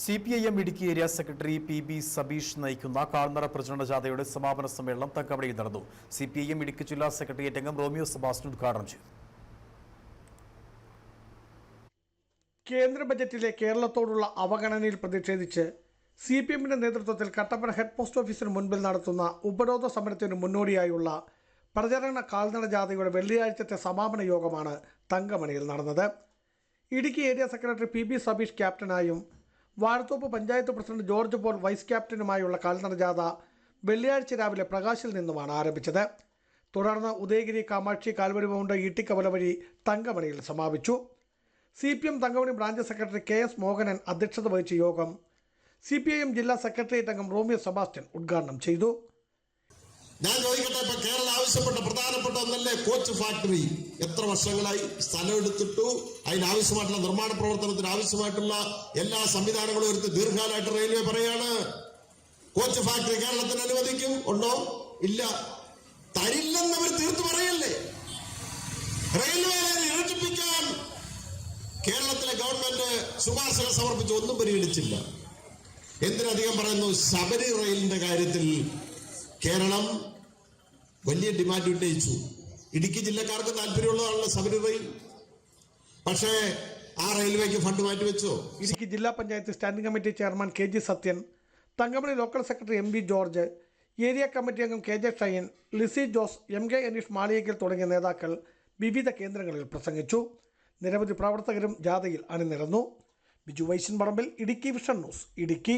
C P I M Idukki area secretary P B Sabeesh നയിക്കുന്ന കാൽനട പ്രചരണ ജാഥയുടെ സമാപന സമ്മേളനം തക്കവടിയിൽ നടന്നു. C P I M Idukki ജില്ലാ സെക്രട്ടേറിയറ്റ് അംഗം റോമിയോ സെബാസ്റ്റ്യൻ ഉദ്ഘാടനം ചെയ്തു. കേന്ദ്ര ബജറ്റിലെ കേരളത്തോടുള്ള അവഗണനയിൽ പ്രതിഷേധിച്ച് സി പി എമ്മിന്റെ നേതൃത്വത്തിൽ കട്ടപ്പന ഹെഡ് പോസ്റ്റ് ഓഫീസിന് മുൻപിൽ നടത്തുന്ന ഉപരോധ സമരത്തിന് മുന്നോടിയായുള്ള പ്രചരണ കാൽനട ജാഥയുടെ വെള്ളിയാഴ്ചത്തെ സമാപന യോഗമാണ് തങ്കമണിയിൽ നടന്നത്. Idukki area secretary P B Sabeesh ക്യാപ്റ്റനായും Vazhathope panchayat president George Paul vice ക്യാപ്റ്റനുമായുള്ള കാൽനട ജാഥ വെള്ളിയാഴ്ച രാവിലെ പ്രകാശിൽ നിന്നുമാണ് ആരംഭിച്ചത്. തുടർന്ന് ഉദയഗിരി കാമാക്ഷി കാൽവരി മൗണ്ട് ഈട്ടിക്കവല വഴി തങ്കമണിയിൽ സമാപിച്ചു. C P M Thankamani branch secretary K S Mohanan അധ്യക്ഷത വഹിച്ച യോഗം സി പി ഐ എം ജില്ലാ സെക്രട്ടേറിയറ്റ് അംഗം റോമിയോ സെബാസ്റ്റ്യൻ ഉദ്ഘാടനം ചെയ്തു. ഞാൻ ചോദിക്കട്ടെ ഇപ്പൊ കേരളം ആവശ്യപ്പെട്ട പ്രധാനപ്പെട്ട ഒന്നല്ലേ കോച്ച് ഫാക്ടറി? എത്ര വർഷങ്ങളായി സ്ഥലം എടുത്തിട്ടു അതിനാവശ്യമായിട്ടുള്ള നിർമ്മാണ പ്രവർത്തനത്തിന് ആവശ്യമായിട്ടുള്ള എല്ലാ സംവിധാനങ്ങളും എടുത്ത് ദീർഘകാലമായിട്ട് റെയിൽവേ പറയാണ്. കോച്ച് ഫാക്ടറി കേരളത്തിന് അനുവദിക്കും? ഉണ്ടോ? ഇല്ല. തരില്ലെന്ന് അവർ തീർത്തു പറയല്ലേ? റെയിൽവേ ഇരട്ടിപ്പിക്കാൻ കേരളത്തിലെ ഗവൺമെന്റ് ശുപാർശകൾ സമർപ്പിച്ച് ഒന്നും പരിഗണിച്ചില്ല. എന്തിനധികം പറയുന്നു? ശബരി റെയിലിന്റെ കാര്യത്തിൽ കേരളം വലിയ ഡിമാൻഡ് ഉന്നയിച്ചു. ഇടുക്കി ജില്ലക്കാർക്ക് താല്പര്യമുള്ളതാണല്ലോ ശബരി പക്ഷേ ആ റെയിൽവേക്ക് ഫണ്ട് മാറ്റിവെച്ചോ? ഇടുക്കി ജില്ലാ panchayat standing committee chairman K G Sathyan Thankamani local secretary M V George area committee അംഗം K J Shine Lissy Jose M K Aneesh Maliyekkal തുടങ്ങിയ നേതാക്കൾ വിവിധ കേന്ദ്രങ്ങളിൽ പ്രസംഗിച്ചു. നിരവധി പ്രവർത്തകരും ജാഥയിൽ അണിനിരന്നു. Biju Vaishan Parambil Idukki vision news Idukki.